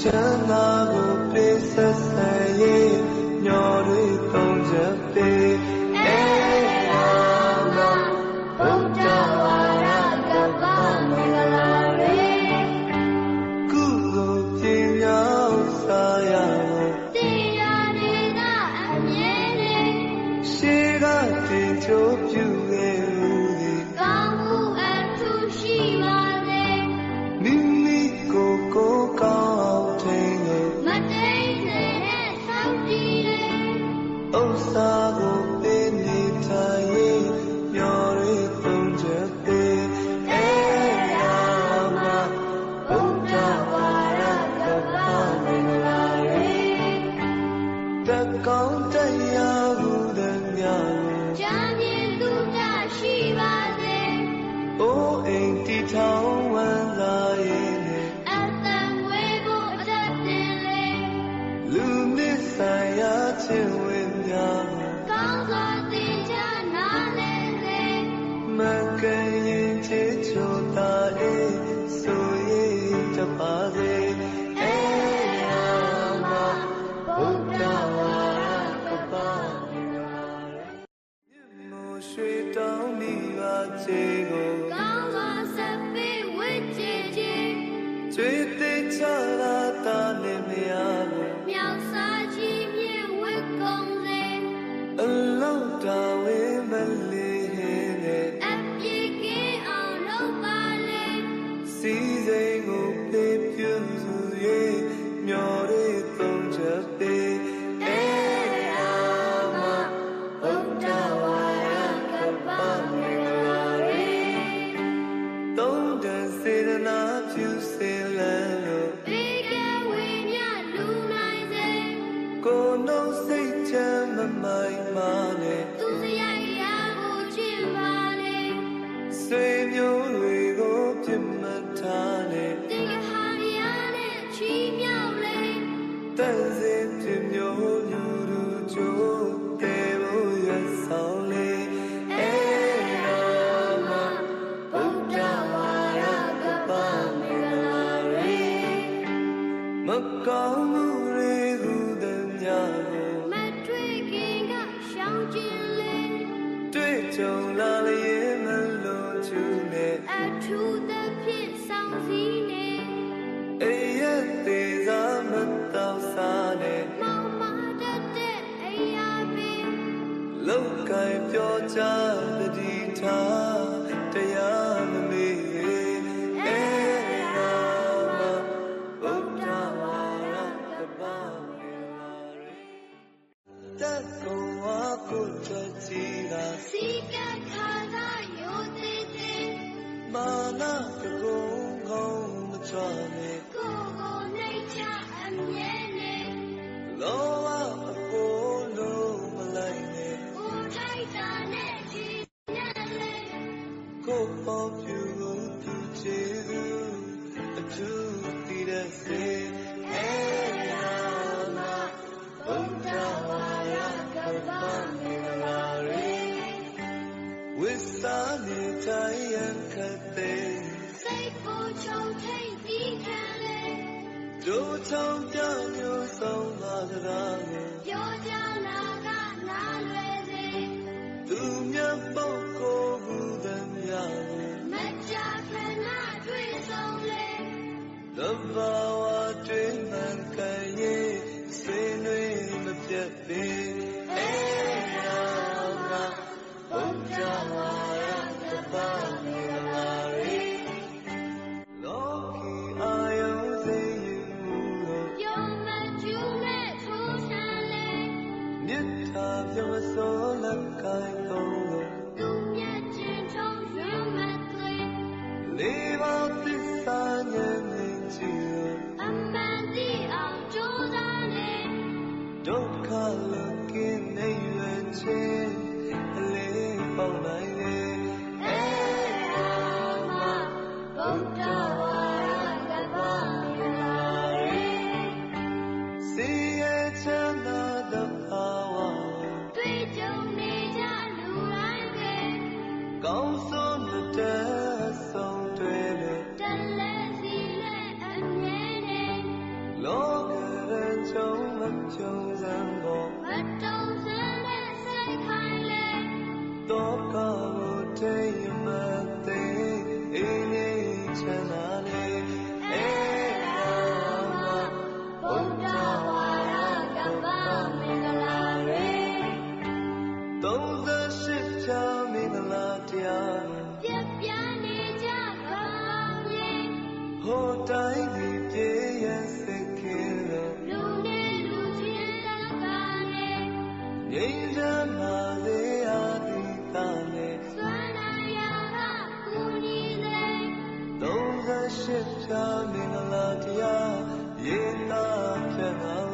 ချမ်းသာကိုပြည့်စက်စေ တကောင်းတရားဟုသည်များကြံမြင်သူကရှိပါစေအိုးအိမ်တီထောင်ဝမ်းသာရဲ့အတန်ဝေးဖို့အတတ်တင်လေလူမြစ်ဆိုင်ရာချင်းဝ မိုင်မာနဲ့သူစရိုက်ရာကိုကြည့်ပါလေဆွေမျိုးတွေကိုပြစ်မှတ်ထားနဲ့တေဟာရနဲ့ချီးမြှောက်လေတန်စင်ပြမျိုးလူလူကြိုးတဲဖို့ရဆောင်လေအဲရောမဘုဒ္ဓဝါရကပမင်္ဂလာရေမကောင်းမှု လောကံပြောကြတတိထားတရားမမေ့အဲရာမဗုဒ္ဓဝါရကပမေလာရေတကုဝါကုတတိရာစီကခါသာယောတိတေမာနကကုံကုံမချောနေ ခတ်သိစိတ်ကိုချုံထိတ်ပြီးခံလေလူချုံကြမျိုးဆုံးပါကြတာပြောကြလာကနားလွယ်စေသူမြတ် 他飘送了开口了。冬夜之中人满醉，你把第三年年纪了。慢慢地熬住那里，都看了给你远去。trông giang hồ mắt trong giữa lệ sẽ khai lên tốt có ရှစ်ချမင်္ဂလာတရားရေတာဖြတ်လာ